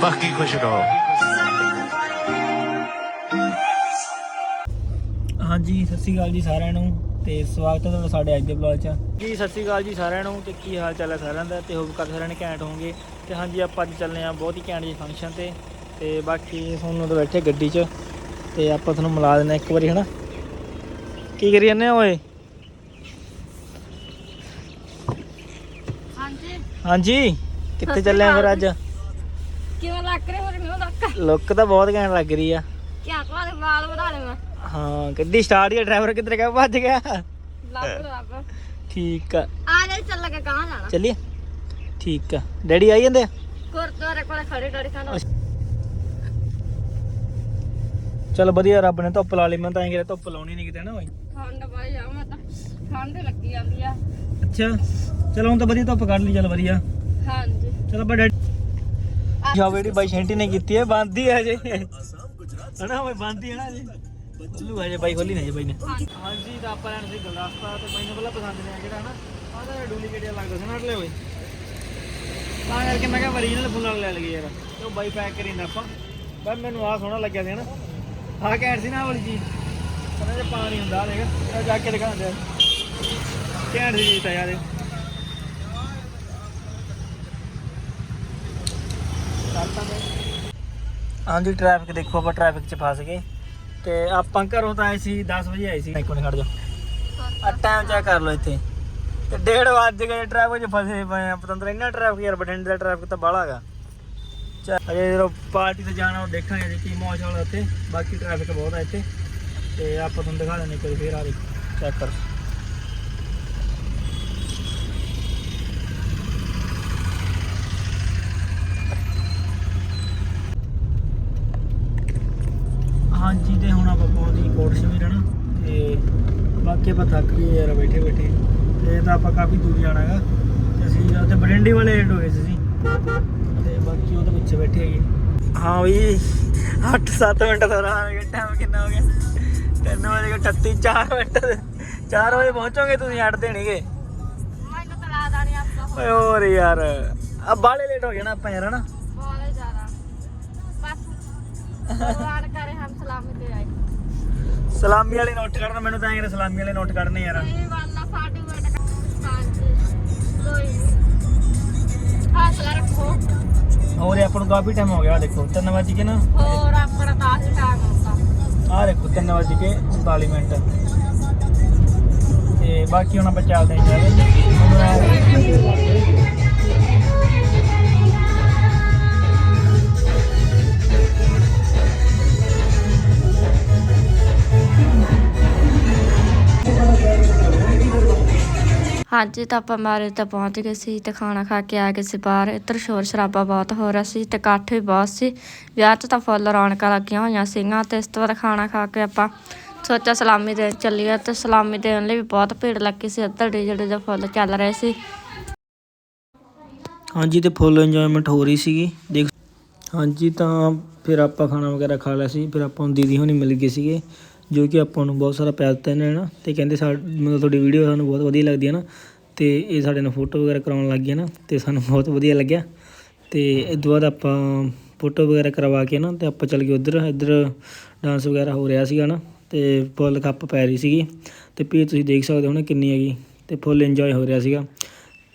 ਬਾਕੀ ਖੁਸ਼ ਰਹੋ। ਹਾਂਜੀ ਸਤਿ ਸ਼੍ਰੀ ਅਕਾਲ ਜੀ ਸਾਰਿਆਂ ਨੂੰ। ਤੇ ਸਵਾਗਤ ਹੈ ਤੁਹਾਡਾ ਸਾਡੇ ਅੱਜ ਦੇ ਵਲੌਗ 'ਚ ਜੀ ਸਤਿ ਸ਼੍ਰੀ ਅਕਾਲ ਜੀ ਸਾਰਿਆਂ ਨੂੰ ਤੇ ਕੀ ਹਾਲ ਚਾਲ ਹੈ ਸਾਰਿਆਂ ਦਾ? ਤੇ ਹੋਪ ਕਰ ਸਾਰਿਆਂ ਨੇ ਘੈਂਟ ਹੋਵੋਗੇ। ਤੇ ਹਾਂਜੀ ਆਪਾਂ ਅੱਜ ਚੱਲਨੇ ਆ ਬਹੁਤ ਹੀ ਘੈਂਟ ਜੀ ਫੰਕਸ਼ਨ ਤੇ। ਤੇ ਬਾਕੀ ਤੁਹਾਨੂੰ ਤਾਂ ਬੈਠੇ ਗੱਡੀ 'ਚ। ਤੇ ਆਪਾਂ ਤੁਹਾਨੂੰ ਮਿਲਾ ਦਿੰਦੇ ਹਾਂ ਇੱਕ ਵਾਰੀ ਹਨਾ? ਕੀ ਕਰੀ ਜਾਂਦੇ ਓਏ? ਹਾਂਜੀ। ਹਾਂਜੀ ਕਿੱਥੇ ਚੱਲੇ ਆ ਫਿਰ ਅੱਜ? ਕਿਵੇਂ ਲੱਗ ਰਿਹਾ ਹੋਰ ਮੈਨੂੰ ਲੱਗ? ਲੁੱਕ ਤਾਂ ਬਹੁਤ ਘੈਂਟ ਲੱਗ ਰਹੀ ਆ। ਕਿਆ ਤੁਹਾਡੇ ਵਾਲ ਵਧਾ ਲੈ ਮੈਂ। ਹਾਂ ਗੱਡੀ ਸਟਾਰਟ ਹੀ ਡਰਾਈਵਰ ਕਿੱਧਰ ਗਿਆ ਭੱਜ ਗਿਆ। ਲੱਗ ਲੱਗ। ਠੀਕ ਆ। ਆ ਜਾ ਚੱਲ ਕੇ ਕਹਾਂ ਜਾਣਾ ਚੱਲੀਏ? ਠੀਕ ਆ। ਡੈਡੀ ਆਈ ਜਾਂਦੇ ਗੁਰਦੁਆਰੇ ਕੋਲ ਖੜੇ ਖੜੇ ਸਾਨੂੰ ਚਲ ਵਧੀਆ ਰੱਬ ਨੇ ਧੁੱਪ ਲਾ ਲਈ। ਮੈਂ ਤਾਂ ਐਂ ਕਿਹਾ ਧੁੱਪ ਲਾਉਣੀ ਨਹੀਂ ਕਿਤੇ ਨਾ ਓਏ ਠੰਡ ਬਾਈ ਆ ਮੈਂ ਤਾਂ ਠੰਡ ਲੱਗੀ ਜਾਂਦੀ ਆ। ਅੱਛਾ। ਚਲੋ ਹੁਣ ਤਾਂ ਵਧੀਆ ਧੁੱਪ ਕੱਢ ਲਈ ਚਲ ਵਧੀਆ। ਹਾਂਜੀ। ਚਲੋ ਬੜਾ ਜੋ ਜਿਹੜੀ ਬਾਈ ਸ਼ੈਂਟੀ ਨੇ ਕੀਤੀ ਹੈ ਬੰਦੀ ਹੈ ਜੇ ਹਨਾ ਓਏ ਬੰਦੀ ਹੈ ਨਾ ਜੀ ਚੱਲੂ ਹੈ ਜੇ ਬਾਈ ਖੋਲੀ ਨਾ ਜੇ ਬਾਈ ਨੇ। ਹਾਂਜੀ ਤਾਂ ਆਪਾਂ ਲੈਣ ਸੀ ਗੁਲਦਸਤਾ ਤੇ ਬਾਈ ਨੂੰ ਪਹਿਲਾਂ ਪਸੰਦ ਨਹੀਂ ਆ ਜਿਹੜਾ ਹਨਾ। ਆਹ ਤਾਂ ਡੁਪਲੀਕੇਟ ਲੱਗਦਾ ਸੀ ਨਾ ਅਟਲੇ ਓਏ। ਤਾਂ ਕਰਕੇ ਮੈਂ ਕਿਹਾ ਓਰੀਜਨਲ ਫੁੱਲ ਲੈ ਲਈਏ ਯਾਰ। ਤੇ ਉਹ ਬਾਈ ਪੈਕ ਕਰੀ ਜਾਂਦਾ ਆਪਾਂ। ਬਾਈ ਮੈਨੂੰ ਆਹ ਸੋਹਣਾ ਲੱਗਿਆ ਸੀ ਹਨਾ। ਆਹ ਘੈਂਟ ਸੀ ਨਾ ਵਾਲੀ ਚੀਜ਼। ਕਹਿੰਦਾ ਜੇ ਪਾਣੀ ਹੁੰਦਾ ਆ ਦੇਖ ਜਾ ਕੇ ਦਿਖਾਉਂਦੇ ਆ ਘੈਂਟ ਸੀ ਚੀਜ਼ ਤਾਂ ਯਾਰ ਹਾਂਜੀ ਟ੍ਰੈਫਿਕ ਦੇਖੋ ਆਪਾਂ ਟ੍ਰੈਫਿਕ 'ਚ ਫਸ ਗਏ। ਤੇ ਆਪਾਂ ਘਰੋਂ ਤਾਂ ਆਏ ਸੀ 10 ਵਜੇ ਆਏ ਸੀ। ਇੱਕ ਮਿੰਟ ਖੜ ਜਾ। ਆ ਟਾਈਮ ਚੈੱਕ ਕਰ ਲਓ ਇੱਥੇ। ਤੇ 1:30 ਵੱਜ ਗਏ ਟ੍ਰੈਫਿਕ 'ਚ ਫਸੇ ਪਏ ਆ। ਪਤੰਦਰ, ਇੰਨਾ ਟ੍ਰੈਫਿਕ ਯਾਰ, ਬਠਿੰਡੇ ਦਾ ਟ੍ਰੈਫਿਕ ਤਾਂ ਬਾਹਲਾ ਹੈਗਾ। ਚਾ ਅਜੇ ਜਦੋਂ ਪਾਰਟੀ ਤੇ ਜਾਣਾ, ਉਹ ਦੇਖਾਂਗੇ ਜੀ ਕੀ ਮੌਜ ਵਾਲਾ ਉੱਥੇ। ਬਾਕੀ ਟ੍ਰੈਫਿਕ ਬਹੁਤ ਆ ਇੱਥੇ। ਤੇ ਆਪਾਂ ਤੁਹਾਨੂੰ ਦਿਖਾ ਦਿੰਦੇ ਕੋਈ ਫੇਰ ਆ ਦੇਖੋ। ਚੈੱਕ ਕਰ ਹਾਂਜੀ ਤੇ ਹੁਣ ਆਪਾਂ ਪਹੁੰਚ ਗਏ ਕੋਟ ਸ਼ਮੀਰ ਨਾ ਤੇ ਬਾਕੀ ਆਪਾਂ ਥੱਕ ਗਏ ਯਾਰ ਬੈਠੇ ਬੈਠੇ। ਤੇ ਇਹ ਤਾਂ ਆਪਾਂ ਕਾਫੀ ਦੂਰ ਜਾਣਾ ਹੈਗਾ। ਤੇ ਅਸੀਂ ਉੱਥੇ ਬਰਿੰਡੀ ਵਾਲੇ ਐਂਡ ਹੋਏ ਸੀ ਅਸੀਂ। ਤੇ ਬਾਕੀ ਉਹਦੇ ਪਿੱਛੇ ਬੈਠੇ ਹੈਗੇ। ਹਾਂ ਵੀ 8-7 ਮਿੰਟ ਦਾ ਰਾਹ ਹੋ ਗਿਆ ਟਾਈਮ ਕਿੰਨਾ ਹੋ ਗਿਆ? 3 ਵਜੇ 38 4 ਮਿੰਟ 4 ਵਜੇ ਪਹੁੰਚੋਗੇ ਤੁਸੀਂ ਅੱਡ ਦੇਣਗੇ ਮੈਨੂੰ ਤਾਂ ਲਾ ਦਾਣੀ ਆਪਦਾ ਓਏ ਹੋਰ ਯਾਰ ਆ ਬਾਲੇ ਲੇਟ ਹੋ ਗਏ ਨਾ ਆਪਾਂ ਯਾਰ ਹਨਾ? ਬੋਲੇ ਜਾਣਾ ਬਸ ਭਗਵਾਨ ਕਰੇ ਹਮ ਸਲਾਮੀ ਤੇ ਆਏ। ਸਲਾਮੀ ਵਾਲੇ ਨੋਟ ਕੱਢਣਾ ਮੈਨੂੰ ਤਾਂ ਐਂ ਸਲਾਮੀ ਵਾਲੇ ਨੋਟ ਕੱਢਨੇ ਯਾਰ। ਇਹ ਵਾਲਾ ਸਾਡੀ ਵੇਟ ਹਾਂਜੀ ਕੋਈ ਨੀ। ਹੌਸਲਾ ਰੱਖੋ। ਹੋਰ ਇਹ ਆਪਾਂ ਨੂੰ ਕਾਫੀ ਟਾਈਮ ਹੋ ਗਿਆ ਦੇਖੋ 3 ਵਜੇ ਕੇ ਨਾ। ਹੋਰ ਆਪਣਾ ਤਾਂ ਹੀ ਟਾਈਮ ਹੁੰਦਾ ਆਹ ਦੇਖੋ 3 ਵਜੇ ਕੇ 39 ਮਿੰਟ। ਤੇ ਬਾਕੀ ਹੁਣ ਆਪਾਂ ਚੱਲਦੇ ਹਾਂ ਹਾਂਜੀ, ਤਾਂ ਆਪਾਂ ਮਾਰੇ ਤੇ ਪਹੁੰਚ ਗਏ ਸੀ ਤੇ ਖਾਣਾ ਖਾ ਕੇ ਆ ਗਏ ਸੀ ਬਾਹਰ। ਇੱਧਰ ਸ਼ੋਰ ਸ਼ਰਾਬਾ ਬਹੁਤ ਹੋ ਰਿਹਾ ਸੀ ਤੇ ਇਕੱਠ ਵੀ ਬਹੁਤ ਸੀ। ਵਿਆਹ 'ਚ ਤਾਂ ਫੁੱਲ ਰੌਣਕਾਂ ਲੱਗੀਆਂ ਹੋਈਆਂ ਸੀਗੀਆਂ ਤੇ ਇਸ ਤੋਂ ਬਾਅਦ ਖਾਣਾ ਖਾ ਕੇ ਆਪਾਂ ਸੋਚਿਆ ਸਲਾਮੀ ਦੇਣ ਚੱਲੀਏ ਤੇ ਸਲਾਮੀ ਦੇਣ ਲਈ ਵੀ ਬਹੁਤ ਭੀੜ ਲੱਗੀ ਸੀ। ਇੱਧਰ ਡੀਜੇ ਦੇ ਫੁੱਲ ਚੱਲ ਰਹੇ ਸੀ। ਹਾਂਜੀ, ਤੇ ਫੁੱਲ ਇੰਜੋਇਮੈਂਟ ਹੋ ਰਹੀ ਸੀਗੀ। ਦੇਖ ਹਾਂਜੀ, ਤਾਂ ਫਿਰ ਆਪਾਂ ਖਾਣਾ ਵਗੈਰਾ ਖਾ ਲਿਆ ਸੀ। ਫਿਰ ਆਪਾਂ ਨੂੰ ਦੀਦੀ ਹੋਣੀ ਮਿਲ ਗਏ ਸੀਗੇ। ਜੋ ਕਿ ਆਪਾਂ ਨੂੰ ਬਹੁਤ ਸਾਰਾ ਪਿਆਰ ਦਿੱਤਾ ਇਹਨਾਂ ਨੇ ਨਾ, ਤੇ ਕਹਿੰਦੇ ਸਾ, ਮਤਲਬ ਤੁਹਾਡੀ ਵੀਡੀਓ ਸਾਨੂੰ ਬਹੁਤ ਵਧੀਆ ਲੱਗਦੀ ਹੈ ਨਾ, ਤੇ ਇਹ ਸਾਡੇ ਨਾਲ ਫੋਟੋ ਵਗੈਰਾ ਕਰਾਉਣ ਲੱਗ ਗਏ ਨਾ, ਤੇ ਸਾਨੂੰ ਬਹੁਤ ਵਧੀਆ ਲੱਗਿਆ। ਤੇ ਇਸ ਤੋਂ ਬਾਅਦ ਆਪਾਂ ਫੋਟੋ ਵਗੈਰਾ ਕਰਵਾ ਕੇ ਨਾ, ਤੇ ਆਪਾਂ ਚੱਲ ਗਏ ਉਧਰ, ਇੱਧਰ ਡਾਂਸ ਵਗੈਰਾ ਹੋ ਰਿਹਾ ਸੀਗਾ ਨਾ, ਤੇ ਫੁੱਲ ਕੱਪ ਪੈ ਰਹੀ ਸੀਗੀ। ਤੇ ਪੀ, ਤੁਸੀਂ ਦੇਖ ਸਕਦੇ ਹੋ ਨਾ ਕਿੰਨੀ ਹੈਗੀ, ਤੇ ਫੁੱਲ ਇੰਜੋਏ ਹੋ ਰਿਹਾ ਸੀਗਾ।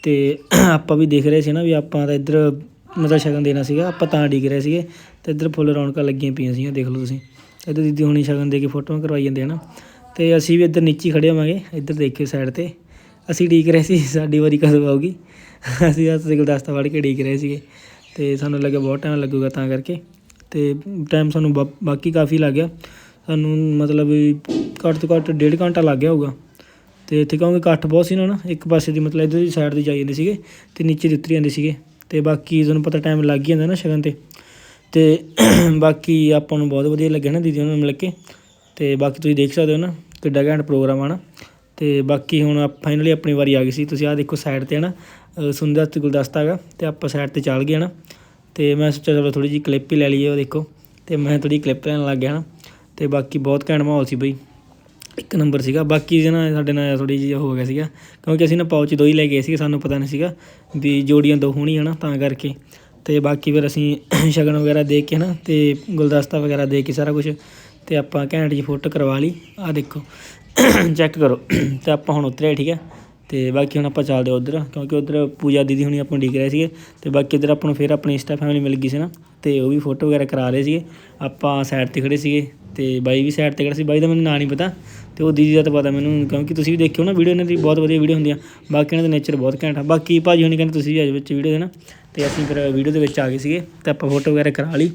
ਤੇ ਆਪਾਂ ਵੀ ਦੇਖ ਰਹੇ ਸੀ ਨਾ ਵੀ ਆਪਾਂ ਤਾਂ ਇੱਧਰ ਮਤਲਬ ਸ਼ਗਨ ਦੇਣਾ ਸੀਗਾ, ਆਪਾਂ ਤਾਂ ਡਿੱਗ ਰਹੇ ਸੀਗੇ, ਤੇ ਇੱਧਰ ਫੁੱਲ ਰੌਣਕਾਂ ਲੱਗੀਆਂ ਪਈਆਂ ਸੀਗੀਆਂ, ਦੇਖ ਲਓ ਤੁਸੀਂ। ਇੱਧਰ ਦੀਦੀ ਹੁਣੀ ਸ਼ਗਨ ਦੇ ਕੇ ਫੋਟੋਆਂ ਕਰਵਾਈ ਜਾਂਦੇ ਹਨ ਤੇ ਅਸੀਂ ਵੀ ਇੱਧਰ ਨੀਚੇ ਹੀ ਖੜੇ ਹੋਵਾਂਗੇ, ਇੱਧਰ ਦੇਖਿਓ ਸਾਈਡ ਤੇ। ਅਸੀਂ ਡੀਕ ਰਹੇ ਸੀ, ਸਾਡੀ ਵਾਰੀ ਕਦੋਂ ਆਊਗੀ? ਅਸੀਂ ਹੱਥ ਦੇ ਗੁਲਦਸਤਾ ਵੜ ਕੇ ਡੀਕ ਰਹੇ ਸੀਗੇ। ਤੇ ਸਾਨੂੰ ਲੱਗਿਆ ਬਹੁਤ ਟਾਈਮ ਲੱਗੂਗਾ ਤਾਂ ਕਰਕੇ। ਤੇ ਟਾਈਮ ਸਾਨੂੰ ਬਾ- ਬਾਕੀ ਕਾਫੀ ਲੱਗ ਗਿਆ। ਸਾਨੂੰ ਮਤਲਬ ਘੱਟ ਤੋਂ ਘੱਟ ਡੇਢ ਘੰਟਾ ਲੱਗ ਗਿਆ ਹੋਊਗਾ। ਤੇ ਇੱਥੇ ਕਿਉਂਕਿ ਇਕੱਠ ਬਹੁਤ ਸੀ ਨਾ ਨਾ, ਇੱਕ ਪਾਸੇ ਦੀ ਮਤਲਬ ਇੱਧਰ ਦੀ ਸਾਈਡ ਤੇ ਜਾਈ ਜਾਂਦੇ ਸੀਗੇ ਤੇ ਨੀਚੇ ਉਤਰੀ ਜਾਂਦੇ ਸੀਗੇ। ਤੇ ਬਾਕੀ ਤੁਹਾਨੂੰ ਪਤਾ ਟਾਈਮ ਲੱਗ ਹੀ ਜਾਂਦਾ ਨਾ ਸ਼ਗਨ ਤੇ। ਅਤੇ ਬਾਕੀ ਆਪਾਂ ਨੂੰ ਬਹੁਤ ਵਧੀਆ ਲੱਗਿਆ ਨਾ ਦੀਦੀ ਉਹਨਾਂ ਨੂੰ ਮਿਲ ਕੇ। ਅਤੇ ਬਾਕੀ ਤੁਸੀਂ ਦੇਖ ਸਕਦੇ ਹੋ ਨਾ ਕਿੱਡਾ ਘੈਂਟ ਪ੍ਰੋਗਰਾਮ ਆ ਨਾ। ਅਤੇ ਬਾਕੀ ਹੁਣ ਫਾਈਨਲੀ ਆਪਣੀ ਵਾਰੀ ਆ ਗਈ ਸੀ। ਤੁਸੀਂ ਆਹ ਦੇਖੋ ਸਾਈਡ ਤੇ ਹੈ ਨਾ ਸੁੰਦਰ ਤੇ ਗੁਲਦਸਤਾ ਹੈਗਾ ਅਤੇ ਆਪਾਂ ਸਾਈਡ ਤੇ ਚੱਲ ਗਏ ਨਾ। ਅਤੇ ਮੈਂ ਸੋਚਿਆ ਚਲੋ ਥੋੜ੍ਹੀ ਜਿਹੀ ਕਲਿੱਪ ਹੀ ਲੈ ਲਈਏ ਉਹ ਦੇਖੋ। ਅਤੇ ਮੈਂ ਥੋੜੀ ਕਲਿੱਪ ਲੈਣ ਲੱਗ ਗਿਆ ਨਾ। ਅਤੇ ਬਾਕੀ ਬਹੁਤ ਘੈਂਟ ਮਾਹੌਲ ਸੀ ਬਈ। ਇੱਕ ਨੰਬਰ ਸੀਗਾ। ਬਾਕੀ ਜਨਾ ਸਾਡੇ ਨਾਲ ਥੋੜੀ ਜਿਹੀ ਹੋ ਗਿਆ ਸੀਗਾ। ਕਿਉਂਕਿ ਅਸੀਂ ਨਾ ਪਾਉਚ ਦੋ ਹੀ ਲੈ ਗਏ ਸੀਗੇ, ਸਾਨੂੰ ਪਤਾ ਨਹੀਂ ਸੀਗਾ ਵੀ ਜੋੜੀਆਂ ਦੋ ਹੋਣੀਆਂ ਨਾ ਤਾਂ ਕਰਕੇ। ਅਤੇ ਬਾਕੀ ਫਿਰ ਅਸੀਂ ਸ਼ਗਨ ਵਗੈਰਾ ਦੇ ਕੇ ਨਾ ਅਤੇ ਗੁਲਦਸਤਾ ਵਗੈਰਾ ਦੇ ਕੇ ਸਾਰਾ ਕੁਛ ਅਤੇ ਆਪਾਂ ਘੈਂਟ ਜੀ ਫੋਟੋ ਕਰਵਾ ਲਈ। ਆਹ ਦੇਖੋ, ਚੈੱਕ ਕਰੋ। ਅਤੇ ਆਪਾਂ ਹੁਣ ਉਤਰਿਆ ਠੀਕ ਹੈ? ਅਤੇ ਬਾਕੀ ਹੁਣ ਆਪਾਂ ਚੱਲਦੇ ਉੱਧਰ, ਕਿਉਂਕਿ ਉੱਧਰ ਪੂਜਾ ਦੀਦੀ ਹੁਣੀ ਆਪਾਂ ਨੂੰ ਡੀਕ ਰਹੇ ਸੀਗੇ। ਅਤੇ ਬਾਕੀ ਇੱਧਰ ਆਪਾਂ ਨੂੰ ਫਿਰ ਆਪਣੀ ਇੰਸਟਾ ਫੈਮਿਲੀ ਮਿਲ ਗਈ ਸੀ ਨਾ ਅਤੇ ਉਹ ਵੀ ਫੋਟੋ ਵਗੈਰਾ ਕਰਾ ਰਹੇ ਸੀਗੇ। ਆਪਾਂ ਸਾਈਡ ਤੇ ਖੜ੍ਹੇ ਸੀਗੇ ਅਤੇ ਬਾਈ ਵੀ ਸਾਈਡ ਤੇ ਖੜਾ ਸੀ। ਬਾਈ ਦਾ ਮੈਨੂੰ ਨਾਂ ਨਹੀਂ ਪਤਾ। ਤੇ ਉਹ ਦੀਦੀ ਦਾ ਤਾਂ ਪਤਾ ਮੈਨੂੰ ਕਿਉਂਕਿ ਤੁਸੀਂ ਵੀ ਦੇਖਿਓ ਨਾ ਵੀਡੀਓ ਇਹਨਾਂ ਦੀ ਬਹੁਤ ਵਧੀਆ ਵੀਡੀਓ ਹੁੰਦੀਆਂ। ਬਾਕੀ ਇਹਨਾਂ ਦਾ ਨੇਚਰ ਬਹੁਤ ਘੈਂਟ ਆ। ਬਾਕੀ ਭਾਜੀ ਹੁਣੀ ਕਹਿੰਦੇ ਤੁਸੀਂ ਵੀ ਆ ਜਾਓ ਵਿੱਚ ਵੀਡੀਓ ਦੇ ਨਾ ਤੇ ਅਸੀਂ ਫਿਰ ਵੀਡੀਓ ਦੇ ਵਿੱਚ ਆ ਗਏ ਸੀਗੇ ਤੇ ਆਪਾਂ ਫੋਟੋ ਵਗੈਰਾ ਕਰਾ ਲਈ।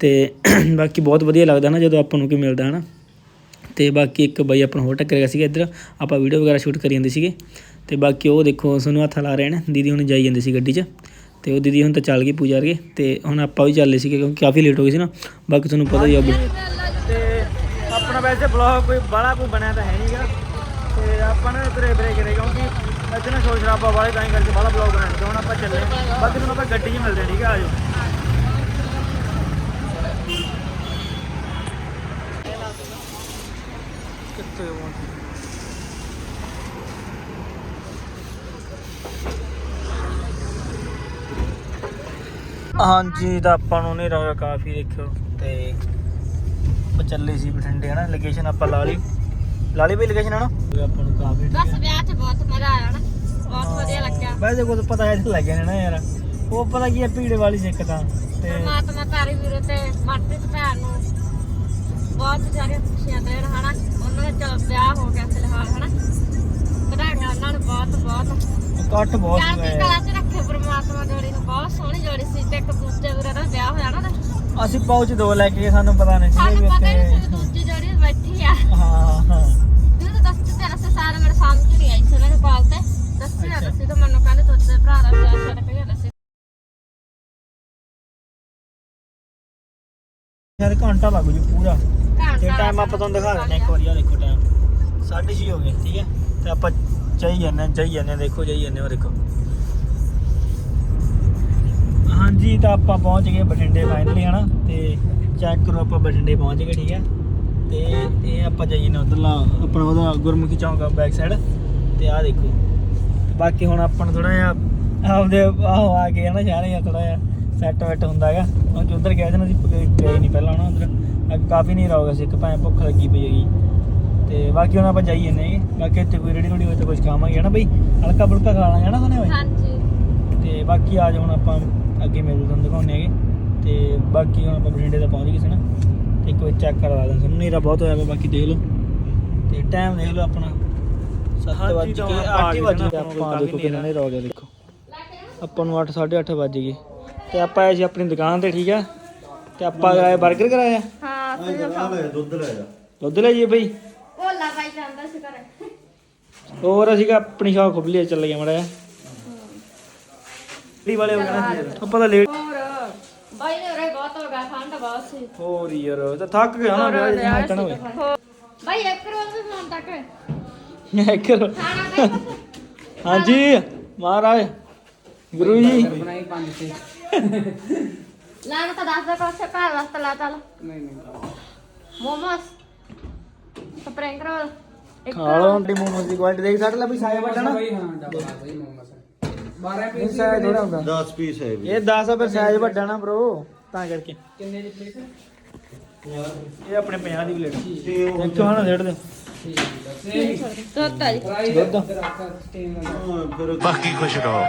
ਤੇ ਬਾਕੀ ਬਹੁਤ ਵਧੀਆ ਲੱਗਦਾ ਨਾ ਜਦੋਂ ਆਪਾਂ ਨੂੰ ਕੀ ਮਿਲਦਾ ਹਨਾ। ਤੇ ਬਾਕੀ ਇੱਕ ਬਾਈ ਆਪਣਾ ਹੋਰ ਟੱਕਰ ਗਿਆ ਸੀਗਾ ਇੱਧਰ। ਆਪਾਂ ਵੀਡੀਓ ਵਗੈਰਾ ਸ਼ੂਟ ਕਰੀ ਜਾਂਦੇ ਸੀਗੇ। ਤੇ ਬਾਕੀ ਉਹ ਦੇਖੋ ਸਾਨੂੰ ਹੱਥ ਲਾ ਰਹੇ ਨੇ। ਦੀਦੀ ਹੁਣ ਜਾਈ ਜਾਂਦੇ ਸੀ ਗੱਡੀ 'ਚ। ਤੇ ਉਹ ਦੀਦੀ ਹੁਣ ਤਾਂ ਚੱਲ ਗਈ ਪੂਜਾ ਰਗੇ ਤੇ ਹੁਣ ਆਪਾਂ ਵੀ ਚੱਲੇ ਸੀਗੇ ਕਿਉਂਕਿ ਕਾਫੀ ਲੇਟ ਹੋ ਗਏ ਸੀ ਨਾ। ਬਾਕੀ ਤੁਹਾਨੂੰ ਪਤਾ ਹੀ ਆ ਆਪਣਾ ਵੈਸੇ ਬਲੌਗ ਕੋਈ ਬੜਾ ਕੋਈ ਬਣਿਆ ਤਾਂ ਹੈ ਨਹੀਂਗਾ ਤੇ ਆਪਾਂ ਨੇ ਬਰੇ ਬਰੇ ਕਰੇ, ਕਿਉਂਕਿ ਅੱਜ ਨਾ ਸ਼ੋਰ ਸ਼ਰਾਬਾ ਵਾਲੇ ਤਾਂ ਹੀ ਕਰਕੇ ਬੜਾ ਬਲੌਗ ਬਣਾਉਣਾ ਤੇ ਹੁਣ ਆਪਾਂ ਚੱਲੇ ਬਾਕੀ ਤੁਹਾਨੂੰ ਆਪਾਂ ਗੱਡੀ 'ਚ ਮਿਲਦੇ ਠੀਕ ਆ ਆਜੋ ਕਿੱਥੇ ਪਹੁੰਚੇ ਹਾਂਜੀ, ਤਾਂ ਆਪਾਂ ਨੂੰ ਨਹੀਂ ਰਹਾ ਕਾਫੀ ਦੇਖਿਓ ਤੇ ਆਪਾਂ ਚੱਲੇ ਸੀ ਬਠਿੰਡੇ ਹਨਾ? ਲੋਕੇਸ਼ਨ ਆਪਾਂ ਲਾ ਲਈ। ਲਾ ਲਈ ਬਈ ਲੋਕੇਸ਼ਨ ਹਨਾ? ਤੇ ਆਪਾਂ ਨੂੰ ਕਾਫੀ ਬਸ ਵਿਆਹ 'ਚ ਬਹੁਤ ਮਜ਼ਾ ਆਇਆ ਨਾ ਬਹੁਤ ਵਧੀਆ ਲੱਗਿਆ। ਵੈਸੇ ਕੋਈ ਪਤਾ ਐ ਲੱਗਿਆ ਨੀ ਨਾ ਯਾਰ। ਉਹ ਪਤਾ ਕੀ ਹੈ ਭੀੜ ਵਾਲੀ ਸਿੱਕ ਤਾਂ। ਤੇ ਪਰਮਾਤਮਾ ਤਾਰੀ ਵੀਰ ਤੇ ਮਨਪ੍ਰੀਤ ਭੈਣ ਨੂੰ ਬਹੁਤ ਸਾਰੀਆਂ ਖੁਸ਼ੀਆਂ ਦੇਣ ਹਨਾ? ਉਹਨਾਂ ਦਾ ਚਲੋ ਵਿਆਹ ਹੋ ਗਿਆ ਫਿਲਹਾਲ ਹਨਾ? ਵਧਾਈਆਂ ਉਹਨਾਂ ਨੂੰ ਬਹੁਤ ਬਹੁਤ। ਇਕੱਠ ਬਹੁਤ ਚੜ੍ਹਦੀ ਕਲਾ 'ਚ ਰੱਖੇ ਪਰਮਾਤਮਾ ਜੋੜੀ ਨੂੰ। ਬਹੁਤ ਸੋਹਣੀ ਜੋੜੀ ਸੀ ਤੇ ਇੱਕ ਦੂਜੇ ਵੀਰ ਦਾ ਵਿਆਹ ਹੋਇਆ ਨਾ। ਅਸੀਂ ਪਹੁੰਚ ਦੋ ਲੈ ਕੇ ਸਾਨੂੰ ਪਤਾ ਨਹੀਂ ਸੀ ਸਾਨੂੰ ਪਤਾ ਨਹੀਂ ਸੀ ਦੂਜੀ ਜੋੜੀ ਬੈਠੀ ਆ। ਹਾਂ ਹਾਂ। ਜਦੋਂ ਦੱਸ ਤੇ ਤੇਰਾ ਸੇ ਸਾਰਾ ਮੇਰੇ ਸਾਹਮਣੇ ਨਹੀਂ ਆਈ ਸੀ ਉਹਨਾਂ ਦੇ ਕਾਲ ਤੇ ਦੱਸਿਆ ਦੱਸੀ ਤਾਂ ਮੈਨੂੰ ਕਹਿੰਦੇ ਤੁਹਾਡੇ ਭਰਾ ਦਾ ਵਿਆਹ ਛੱਡ ਕੇ ਗਿਆ ਸੀ ਯਾਰ ਘੰਟਾ ਲੱਗ ਜੂ ਪੂਰਾ। ਤੇ ਟਾਈਮ ਆਪਾਂ ਤੁਹਾਨੂੰ ਦਿਖਾ ਦਿੰਦੇ ਇੱਕ ਵਾਰੀ ਆ ਦੇਖੋ ਟਾਈਮ 6:30 ਹੋ ਗਏ ਠੀਕ ਹੈ? ਤੇ ਆਪਾਂ ਚਾਈ ਜਾਂਦੇ ਜਾਈ ਜਾਂਦੇ ਦੇਖੋ ਜਾਈ ਜਾਂਦੇ ਹੋ ਦੇਖੋ। ਹਾਂਜੀ ਤਾਂ ਆਪਾਂ ਪਹੁੰਚ ਗਏ ਬਠਿੰਡੇ ਫਾਈਨਲੀ ਹਨਾ? ਤੇ ਚੈੱਕ ਕਰੋ ਆਪਾਂ ਬਠਿੰਡੇ ਪਹੁੰਚ ਗਏ ਠੀਕ ਹੈ? ਤੇ ਇਹ ਆਪਾਂ ਜਾਈ ਨੇ ਉਧਰਲਾ ਆਪਣਾ ਉਹਦਾ ਗੁਰਮੁਖੀ ਚੌਂਕ ਆ ਬੈਕ ਸਾਈਡ ਤੇ ਆਹ ਦੇਖੋ। ਬਾਕੀ ਹੁਣ ਆਪਾਂ ਨੂੰ ਥੋੜਾ ਜਿਹਾ ਆਪਦੇ ਆਹੋ ਆ ਕੇ ਹਨਾ ਸ਼ਹਿਰ ਜਾਂ ਥੋੜਾ ਜਿਹਾ ਸੈੱਟ ਵੈਟ ਹੁੰਦਾ ਹੈਗਾ। ਕਿਉਂਕਿ ਉਧਰ ਗਏ ਸੀ ਨਾ ਅਸੀਂ ਗਏ ਗਏ ਨਹੀਂ ਪਹਿਲਾਂ ਹਨਾ ਉਧਰ। ਕਾਫੀ ਨਹੀਂ ਰਹੋਗਾ ਸੀ ਇੱਕ ਭਾਵੇਂ ਭੁੱਖ ਲੱਗੀ ਪਈ ਹੈਗੀ। ਤੇ ਬਾਕੀ ਹੁਣ ਆਪਾਂ ਜਾਈ ਜਾਂਦੇ ਹੈਗੇ ਬਾਕੀ ਇੱਥੇ ਕੋਈ ਰੇੜੀ ਰੋੜੀ ਹੋਏ ਤਾਂ ਕੁਝ ਖਾਵਾਂਗੇ ਹਨਾ ਬਈ? ਹਲਕਾ ਫੁਲਕਾ ਖਾ ਲਾਂਗੇ ਹਨਾ ਸੁਣਿਆ ਬਈ? ਹਾਂਜੀ। ਤੇ ਬਾਕੀ ਆ ਜਾ ਹੁਣ ਆਪਾਂ ਅੱਗੇ ਮਿਲਦੇ ਤੁਹਾਨੂੰ ਦਿਖਾਉਂਦੇ ਹੈਗੇ। ਤੇ ਬਾਕੀ ਹੁਣ ਆਪਾਂ ਬਠਿੰਡੇ ਦਾ ਪਹੁੰਚ ਗਏ ਸੀ ਨਾ। ਤੇ ਇੱਕ ਵਾਰ ਚੈੱਕ ਕਰਵਾ ਦਾਂ ਸਾਨੂੰ ਨੇਰਾ ਬਹੁਤ ਹੋਇਆ ਵਾ ਬਾਕੀ ਦੇਖ ਲਓ। ਤੇ ਟਾਈਮ ਦੇਖ ਲਓ ਆਪਣਾ। 7 ਵਜੇ ਕੇ 8 ਵਜੇ ਆਪਾਂ ਦੇਖੋ ਕਿੰਨਾ ਨੇਰਾ ਹੋ ਗਿਆ ਦੇਖੋ। ਆਪਾਂ ਨੂੰ 8 8:30 ਵੱਜ ਗਏ। ਤੇ ਆਪਾਂ ਆਏ ਸੀ ਆਪਣੀ ਦੁਕਾਨ ਤੇ ਠੀਕ ਆ? ਤੇ ਆਪਾਂ ਆਏ 버ਗਰ ਕਰਾਇਆ? ਹਾਂ ਫਿਰ ਦੁੱਧ ਲੈ ਜੀ ਬਈ। ਭੋਲਾ ਬਾਈ ਜਾਂਦਾ ਸੀ ਘਰੇ। ਹੋਰ ਅਸੀਂ ਆਪਣੀ ਸ਼ਾਪ ਖੁੱਲ ਲਈ ਚੱਲ ਗਿਆ ਮੜਾ ਲੀ ਵਾਲੇ ਹੋ ਗਏ ਨਾ। ਆਪਾਂ ਤਾਂ ਲੇਟ ਹੋਰ ਬਾਈ ਨੇ ਰੇ ਬਹੁਤ ਹੋ ਗਿਆ ਠੰਡ ਬਹੁਤ ਸੀ। ਹੋਰ ਯਾਰ ਤਾਂ ਥੱਕ ਗਿਆ ਨਾ ਵਿਆਹ ਜਿਹਾ ਤਾਂ ਹੋਏ ਬਾਈ ਇੱਕ ਰੋਜ਼ ਵੀ ਫੋਨ ਤੱਕ। ਇੱਕ ਰੋ- ਖਾਣਾ ਬਾਈ ਬਸ। ਹਾਂਜੀ ਮਹਾਰਾਜ ਗੁਰੂ ਜੀ। ਲੈਣਾ ਤਾਂ ਦੱਸ ਦੇ ਕੋਸੇ ਘਰ ਵਾਸਤੇ ਲਾ ਚੱਲ। ਨਹੀਂ ਨਹੀਂ। ਮੋਮੋਸ ਸਪਰਿੰਗ ਰੋਲ ਇੱਕ ਖਾ ਲਓ ਅੰਡੇ ਮੋਮੋਸ ਦੀ ਕੁਆਲਿਟੀ ਦੇਖ ਸਾਡੇ ਲੈ ਵੀ ਸਾਇਆ ਵੱਡਾ ਨਾ। ਨਹੀਂ ਸਾਇਆ ਥੋੜਾ ਹੁੰਦਾ। 10 ਪੀਸ ਹੈ ਵੀ ਇਹ 10 ਆ ਫਿਰ ਸਾਈਜ਼ ਵੱਡਾ ਨਾ ਬ్రో ਤਾਂ ਕਰਕੇ। ਕਿੰਨੇ ਦੀ ਪਲੇਟ ਇਹ ਆਪਣੇ 50 ਦੀ ਪਲੇਟ ਇੱਕ ਹਣਾ ਛੱਡ ਦੇ। ਦੁੱਧ ਆ। ਜੀ ਦੁੱਧ। ਹਾਂ, ਫਿਰ ਬਾਕੀ ਖੁਸ਼ ਰਹੋ।